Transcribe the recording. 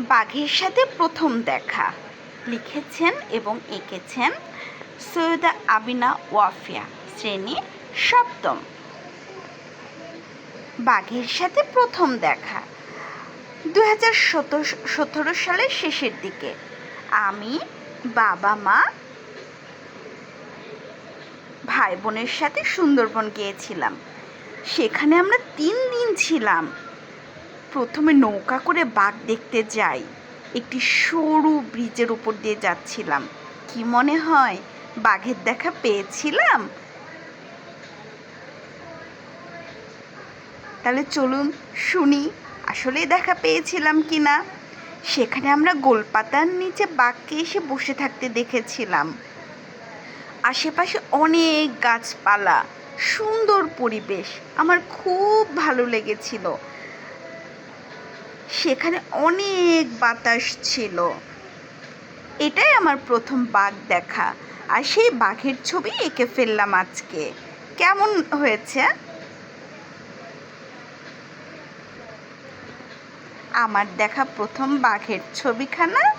বাঘের সাথে প্রথম দেখা। লিখেছেন এবং এঁকেছেন সৈয়দা আবিনা ওয়াফিয়া, শ্রেণি সপ্তম। বাঘের সাথে প্রথম দেখা দু হাজার সতেরো সালের শেষের দিকে। আমি, বাবা মা, ভাই বোনের সাথে সুন্দরবন গিয়েছিলাম। সেখানে আমরা তিন দিন ছিলাম। প্রথমে নৌকা করে বাঘ দেখতে যাই। একটি সরু ব্রিজের উপর দিয়ে যাচ্ছিলাম। কি মনে হয়, বাঘের দেখা পেয়েছিলাম? তাহলে চলুন শুনি আসলে দেখা পেয়েছিলাম কি না সেখানে আমরা গোলপাতার নিচে বাঘকে এসে বসে থাকতে দেখেছিলাম। আশেপাশে অনেক গাছপালা, সুন্দর পরিবেশ, আমার খুব ভালো লেগেছিল। সেখানে অনেক বাতাস ছিল। এটাই আমার প্রথম বাঘ দেখা। আর সেই বাঘের ছবি এঁকে ফেললাম আজকে। কেমন হয়েছে? আমার দেখা প্রথম বাঘের ছবিখানা।